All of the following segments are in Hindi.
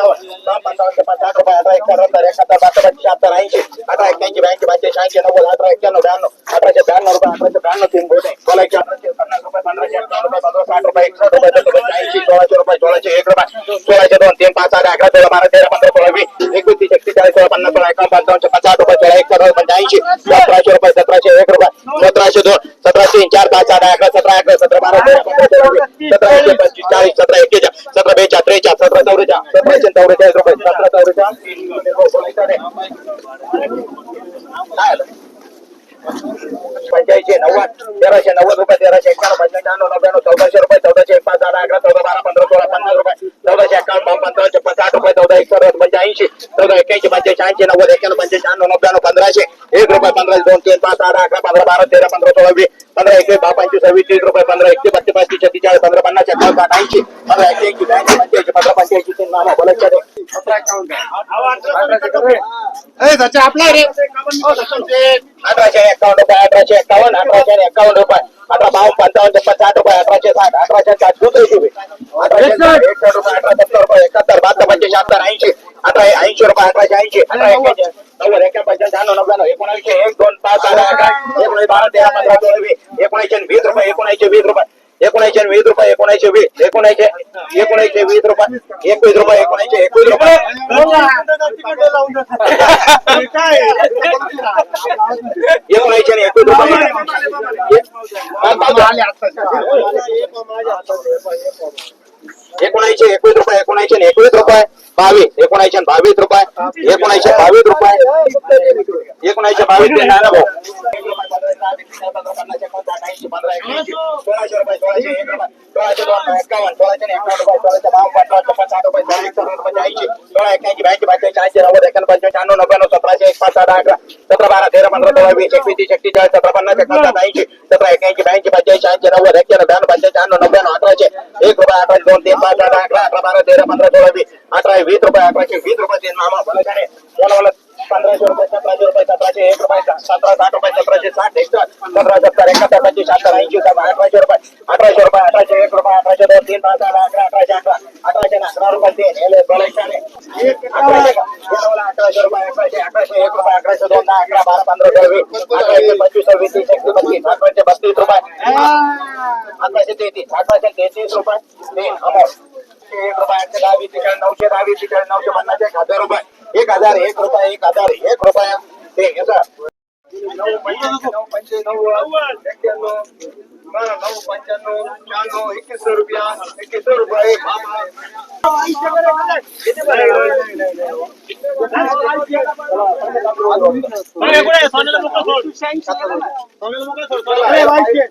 रुपये सोळाशे रुपये सोळाशे रुपये सोळाशे रुपये सोळाशे रुपये सोळाशे पन्नास रुपये रुपये रुपये रुपये रुपये रुपये पन्नास रुपये रुपये रुपये ऐंशी एक्क्याण्णव रुपये पाच सहा अठरा अठरा अठरा रुपये अठरा अठरा पन्नास अठरा पंचावन्न पाच साठ रुपये अठरा एकशे सत्तर एकाहत्तर बासष्ट शहात्तर ऐंशी अठरा एक्क्याऐंशी ब्याऐंशी पंच्याऐंशी शहाऐंशी नव्वद अठरा एक्क्याण्णव ब्याण्णव अठराशे ब्याण्णव रुपये अठराशे ब्याण्णव तीन बोटे बोलायचे अठराशे पन्नास रुपये पंधराशे अठ्ठावन्न रुपये पंधरा साठ रुपये एकसष्ट रुपये सत्तर ऐंशी सोळाशे रुपये सोळाशे एक रुपये सोळाशे दोन तीन पाच साडे अकरा तेरा बारा तेरा पंधरा सोळा वीस एकवीस एकतीस सोळा पन्नास सोळा एकावन्न पंचावन्न पचास रुपये सोळा एक पंच्याऐंशी सतराशे रुपये सतराशे एक रुपये चार पाच साडे अकरा सतरा तेराशे नव्वद रुपये तेराशे एकावन्न पंच्याण्णव नव्याण्णव चौदाशे रुपये चौदाशे एक पाच दहा अकरा चौदा बारा पंधरा सोळा पन्नास रुपये. चौदाशे एकावन्न बावन्न पंचावन्न साठ रुपये चौदा एक रुपये पंधराशे दोन तीन पाच सहा अकरा पंधरा बारा तेरा पंधरा सोळा वीस पंधरा एकवीस दहा पंचवीस सव्वीस तीस रुपये पंधरा एकशे बत्तीस पस्तीस छत्तीस पन्नास एकावन्न साठ अठराशे एकावन्न अठराशे एकावन्न रुपये अठरा बावन्न पंचावन्न छप्पन साठ रुपये अठराशे साठ अठराशे साठ दुसरे अठराशे साठ रुपये अठरा सत्तर रुपये एकाहत्तर पंच्याऐंशी शहात्तर ऐंशी अठरा ऐंशी रुपये अठराशे ऐंशी अठरा नव्वद एका पंच्याऐंशी शहाण्णव नव्याण्णव एकोणऐंशी एक दोन पाच सहा अकरा एकोणीस बारा तेरा पंधरा वीस एकोणऐंशी वीस रुपये एकोणऐंशी वीस रुपये एकोणऐंशी वीस रुपये एकोणऐंशी वीस एकोणऐंशी एकोणऐंशी वीस रुपये एकवीस रुपये एकोणऐंशी एकवीस रुपये. एकोणऐंशी आणि एकवीस रुपये. एकोणऐंशी एकवीस रुपये एकोणऐंशी रुपये बावीस आणि बावीस रुपये एकोणऐंशी बावीस रुपये एकोणऐंशी बावीस ते ना भाऊ एक सोळा एक सत्तर रुपये ऐंशी सोळा एक्याऐंशी ब्याऐंशी पंच्याऐंशी ऐंशी नव्वद एक पाच साठ अकरा सतरा बारा तेरा पंधरा सोळा वीस एकवीस तीस एकतीस चाळीस सतरा पन्नास एकावन्न ऐंशी सतरा एक्याऐंशी ब्याऐंशी पंच्याऐंशी ऐंशी नव्वद एक्क्याण्णव ब्याण्णव पंच्याऐंशी शहाण्णव नव्याण्णव अठराशे एक रुपये अठराशे दोन तीन पाच साठ अकरा अठरा बारा तेरा पंधरा सोळा वीस अठरा वीस रुपये अठराशे वीस रुपये तीन मामा बोलायचे बोला बोला पंधराशे रुपये सतराशे रुपये सतराशे एक रुपये सतरा साठ रुपये सतराशे साठ एकसष्ट सतरा सत्तर एकाहत्तर पंचवीस शहात्तर ऐंशी सतरा अठराशे रुपये अठराशे रुपये अठराशे एक रुपये अठराशे दोन तीन पाच सहा अकरा अठराशे अकरा अठराशे आणि अकरा रुपये तीन हे बोलायचे अठराशे अठराशे रुपये अठराशे अठराशे एक रुपये अठराशे दोन दहा अकरा बारा पंधरा सोळा वीस अठराशे पंचवीस सव्वीस तीस एकतीस बत्तीस अठराशे बत्तीस रुपये अठराशे तेहतीस अठराशे तेहतीस रुपये एक रुपये आठशे दहा वीस ठिकाणी नऊशे दहा वीस ठिकाणी नऊशे पन्नास एक हज़ार रुपये एक हज़ार एक रुपये, एक हज़ार एक रुपये। ते याचा नऊ पंच्याण्णव नऊ पंच्याण्णव एक्क्याण्णव एकवीसशे रुपया एकवीसशे रुपये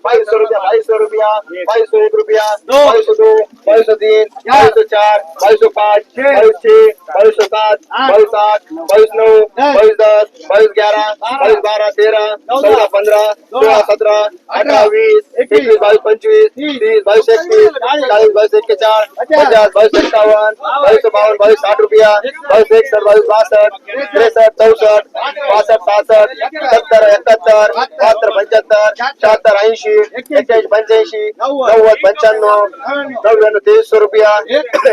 बाईस बाईस सौ एक रुपया नौ दस बाईस ग्यारह बाईस बारह तेरह चौदह पंद्रह सोलह सत्रह अठारह इक्कीस बाईस पंचवीस तीस बाईस इक्कीस चालीस बाईस इक्कीस चार पचास बाईस इक्यावन बाईस बावन बाईस साठ रुपया बाईस इकसठ बाईस बासठ तिरसठ चौसठ बासठ सासठ सत्तर एकाहत्तर बहात्तर पंच्याहत्तर शहात्तर ऐंशी एक्क्याऐंशी पंच्याऐंशी नव्वद पंच्याण्णव नव्याण्णव तेवीसशे रुपया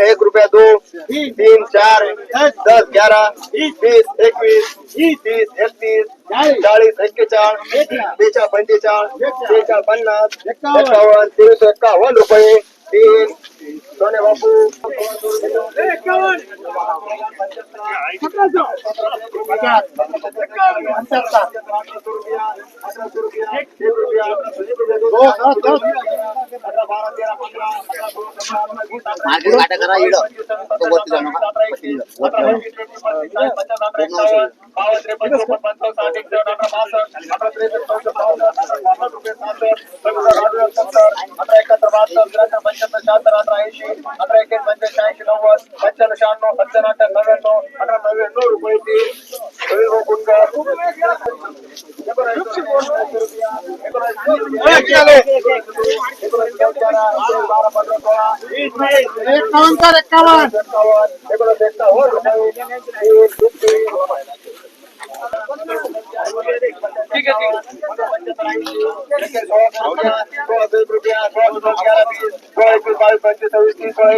एक रुपया दो तीन चार दस ग्यारह बीस एकवीस तीस एकतीस चाळीस. बेचा बेचाळ पंचेचाळीस बेचाळ पन्नास तीन सौ इक्यावन रुपये. तीन Dona Babu. ಮಾರ್ಕೆಟ್ ಕಾಟಕರ ಇಡೋ ಗೊತ್ತಿಲ್ಲ ಗೊತ್ತಿಲ್ಲ ಎಪ್ಪತ್ತರ ಮಾತ್ರ ಐದು वरती इड. वरती जाऊ नका. अठरा अठरा एक पंच्याऐंशी ऐंशी नव्वद पंच्याण्णव शहाण्णव सत्त्याण्णव अठ्ठ्याण्णव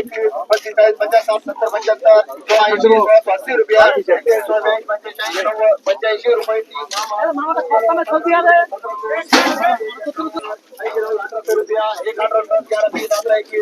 नव्याण्णव अठरा नव्याण्णव रुपये ती होईल हो गुंडा. एकोणऐंशी रुपया, अकरा,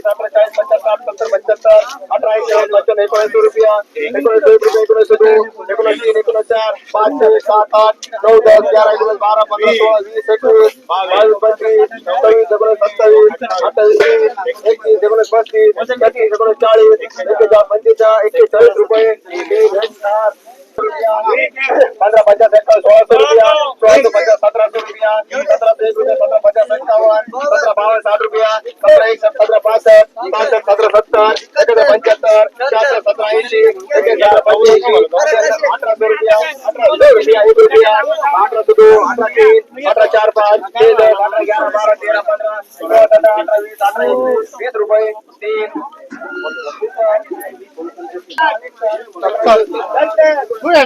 बारा पंधरा सोळा एकावन्न कर एकावन्न एकावन्न एकोणऐंशी एक्कावन्न रुपये तीन, तीन, ठीक आहे पंच्याऐंशी एक पचास एक चार पाच सात आठ नौ दस ग्यारह एकोणीस बारा पंधरा सोळा वीस एकवीस बावीस पच्चीस सव्वीस एकोणीस सत्तावीस अठ्ठावीस तीस एकतीस एकोणीस पस्तीस छत्तीस एकोणीस चाळीस एकेचाळीस पंचेचाळीस एक्केचाळीस रुपये एक, चार पंधरा पचास सोळाशे रुपया सोळाशे पचास सतराशे रुपया सतराशे एक रुपया सतरा पचास एक्कावन्न सतरा बावन्न साठ रुपया सतरा एक सतरा पासष्ट पासष्ट सतरा सत्तर एकोणीस पंच्याहत्तर चारशे सतरा ऐंशी एकेचार पंच्याऐंशी अठराशे रुपया अठराशे रुपया एक रुपया अठराशे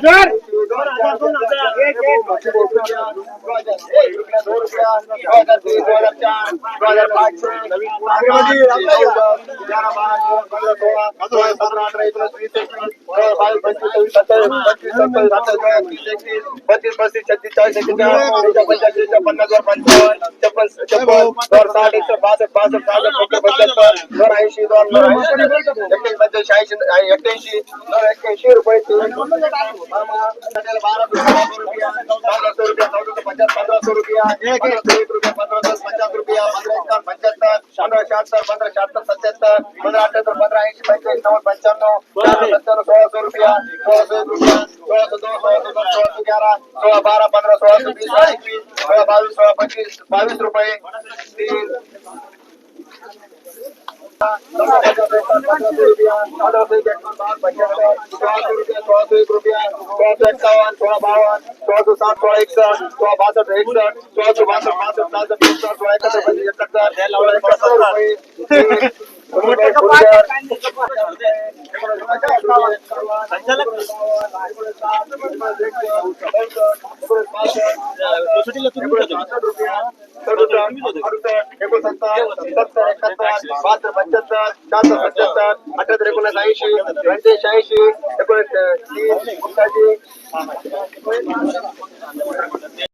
बीस अठरा तीन अठरा चार पाच छे दस अठरा ग्यारह बारा तेरा पंधरा सोळा सतरा अठरा वीस अठरा एकवीस वीस रुपये तीन पुढे धर. बत्तीस पस्तीस छत्तीस पचास पन्ना पन्नास पंचावन्न छप्पन छप्पन दोन साठ एकशे बासष्ट बासष्ट सहासष्ट पंच्याहत्तर दोन ऐंशी दोन ऐंशी पंच्याऐंशी एक्क्याऐंशी दोन एक्क्याऐंशी रुपये बारा रुपया पंधराशे रुपया पचास पंधराशे रुपया एक रुपया पंधरा दस पचास रुपया पंधरा शहात्तर सत्याहत्तर पंधरा अठ्याहत्तर पंधरा ऐंशी पंच्याऐंशी नव्वद पंच्याण्णव सत्त्याण्णव सोळाशे रुपया सोळाशे एक रुपया सोळाशे दोन सोळाशे दोन सोळाशे ग्यारा सोळा बारा पंधरा सोळाशे वीस सोळा एकवीस सोळा बावीस रुपये एक्कावन्न सोळा बासष्ट एकाहत्तर अठ्याहत्तर. एकोणीस ऐंशी. पंच्याऐंशी ऐंशी एकोणीस तीन